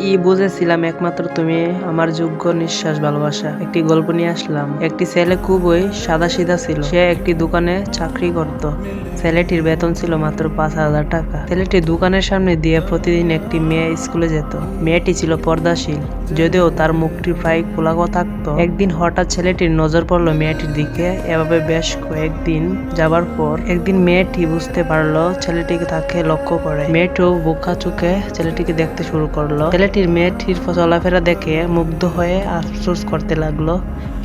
ই বুঝেছিলাম একমাত্র তুমি আমার যোগ্য, নিঃশ্বাস ভালোবাসা। একটি গল্প নিয়ে আসলাম। একটি ছেলে খুবই সাদা সিধা ছিল। সে একটি দোকানে চাকরি করত। ছেলেটির বেতন ছিল মাত্র পাঁচ হাজার টাকা। ছেলেটি দোকানের সামনে দিয়ে প্রতিদিন একটি মেয়ে স্কুলে যেত। মেয়েটি ছিল পর্দাশীল। যদিও তার মুখটি প্রায় খোলাগো থাকতো। একদিন হঠাৎ ছেলেটির নজর পড়ল মেয়েটির দিকে। এভাবে বেশ কয়েকদিন যাবার পর একদিন মেয়েটি বুঝতে পারল ছেলেটিকে তাকে লক্ষ্য করে। মেয়েটিও বোকা চোখে ছেলেটিকে দেখতে শুরু করল। ছেলেটির মেয়েটির চলাফেরা দেখে মুগ্ধ হয়ে আফসোস করতে লাগল।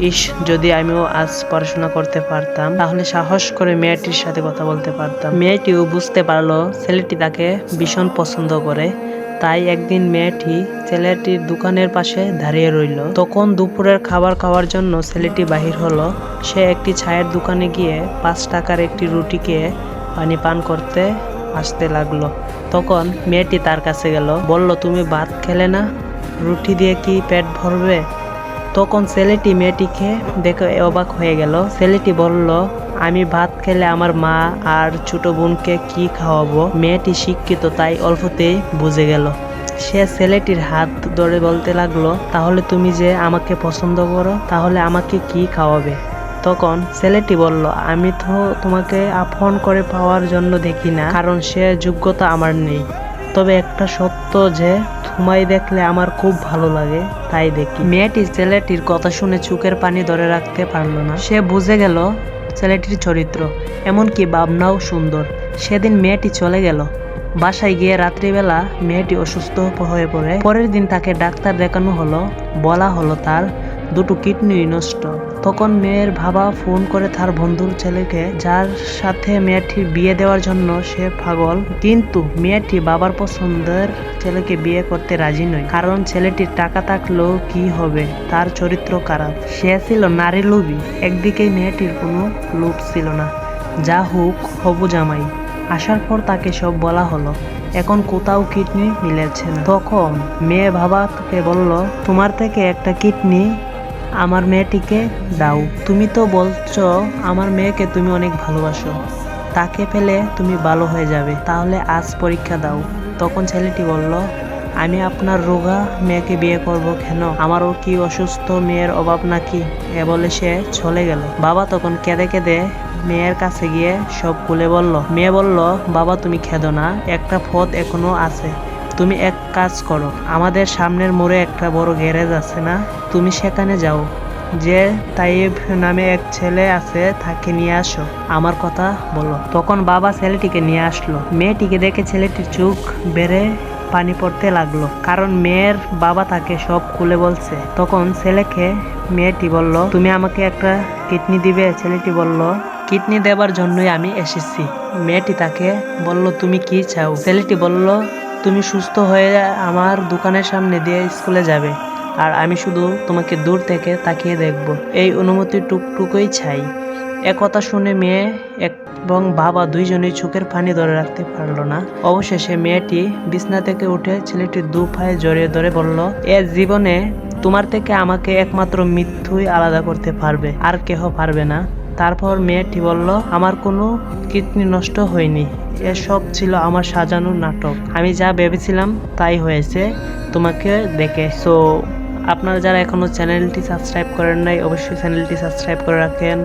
ইস, যদি আমিও আজ পড়াশোনা করতে পারতাম, তাহলে সাহস করে মেয়েটির সাথে কথা বলতে পারতাম। মেয়েটিও বুঝতে পারল ছেলেটি তাকে ভীষণ পছন্দ করে। তাই একদিন মেয়েটি ছেলেটির দোকানের পাশে দাঁড়িয়ে রইল। তখন দুপুরের খাবার খাওয়ার জন্য ছেলেটি বাহির হলো। সে একটি ছায়ের দোকানে গিয়ে পাঁচ টাকার একটি রুটিকে পানি পান করতে আসতে লাগল। তখন মেয়েটি তার কাছে গেল, বলল, তুমি ভাত খেলে না? রুটি দিয়ে কি পেট ভরবে? তখন ছেলেটি মেয়েটিকে দেখে অবাক হয়ে গেল। ছেলেটি বলল, আমি ভাত খেলে আমার মা আর ছোট বোনকে কি খাওয়াবো? মেয়েটি শিক্ষিত তাই অল্পতেই বুঝে গেল। সে ছেলেটির হাত ধরে বলতে লাগল, তাহলে তুমি যে আমাকে পছন্দ করো, তাহলে আমাকে কি খাওয়াবে? তখন ছেলেটি বলল, আমি তো তোমাকে আপন করে পাওয়ার জন্য দেখি না, কারণ সে যোগ্যতা আমার নেই। তবে একটা সত্য যে, তোমায় দেখলে আমার খুব ভালো লাগে, তাই দেখি। মেয়েটি ছেলেটির কথা শুনে চোখের পানি ধরে রাখতে পারল না। সে বুঝে গেল ছেলেটির চরিত্র, এমনকি ভাবনাও সুন্দর। সেদিন মেয়েটি চলে গেল। বাসায় গিয়ে রাত্রিবেলা মেয়েটি অসুস্থ হয়ে পড়ে। পরের দিন তাকে ডাক্তার দেখানো হলো, বলা হলো তার দুটো কিডনি নষ্ট। তখন মেয়ের বাবা ফোন করে তার বন্ধুর ছেলেকে, যার সাথে মেয়েটির বিয়ে দেওয়ার জন্য সে পাগল। কিন্তু মেয়েটি বাবার পছন্দের ছেলেকে বিয়ে করতে রাজি নয়। কারণ ছেলেটির টাকা থাকলেও কি হবে? তার চরিত্র খারাপ। সে ছিল নারী লোভী। একদিকে মেয়েটির কোনো লোভ ছিল না। যা হোক, হবু জামাই। আসার পর তাকে সব বলা হলো। এখন কোথাও কিডনি মিলেছে না। তখন মেয়ে বাবাকে বলল, তোমার থেকে একটা কিডনি আমার মেয়েটিকে দাও। তুমি তো বলছো, আমার মেয়েকে তুমি অনেক ভালোবাসো। তাকে পেলে তুমি ভালো হয়ে যাবে। তাহলে আজ পরীক্ষা দাও। তখন ছেলেটি বলল, আমি আপনার রোগা মেয়েকে বিয়ে করব কেন? আমারও কি অসুস্থ মেয়ের অভাব নাকি? এ বলে সে চলে গেল। বাবা তখন কেঁদে কেঁদে মেয়ের কাছে গিয়ে সব খুলে বলল। মেয়ে বলল, বাবা, তুমি খেদো না। একটা পথ এখনও আছে। তুমি এক কাজ করো, আমাদের সামনের মোড়ে একটা বড় গ্যারেজ আছে না? তুমি সেখানে যাও। যে তাইব নামে এক ছেলে আছে, তাকে নিয়ে আসো। আমার কথা বলো। তখন বাবা ছেলেটিকে নিয়ে আসলো। মেয়েটিকে দেখে ছেলেটির চোখ বেড়ে পানি পড়তে লাগল। কারণ মেয়ের বাবা তাকে সব খুলে বলছে। তখন ছেলেকে মেয়েটি বলল, তুমি আমাকে একটা কিডনি দিবে? ছেলেটি বলল, কিডনি দেবার জন্যই আমি এসেছি। মেয়েটি তাকে বলল, তুমি কি চাও? ছেলেটি বলল তুমি সুস্থ হয়ে আমার দোকানের সামনে দিয়ে স্কুলে যাবে। আর আমি শুধু তোমাকে দূর থেকে তাকিয়ে দেখব। এই অনুমতি টুকটুকুই চাই। একথা শুনে মেয়ে এবং বাবা দুইজনেই চোখের পানি ধরে রাখতে পারল না। অবশেষে মেয়েটি বিছনা থেকে উঠে ছেলেটি দু পায়ে জড়িয়ে ধরে বলল, এ জীবনে তোমার থেকে আমাকে একমাত্র মৃত্যুই আলাদা করতে পারবে। আর কেহ পারবে না। তারপর মেয়েটি বলল, আমার কোনো কিডনি নষ্ট হয়নি। এসব ছিল আমার সাজানো নাটক। আমি যা ভেবেছিলাম তাই হয়েছে। তোমাকে দেখে। সো আপনারা যারা এখনও চ্যানেলটি সাবস্ক্রাইব করেন নাই, অবশ্যই চ্যানেলটি সাবস্ক্রাইব করে রাখেন।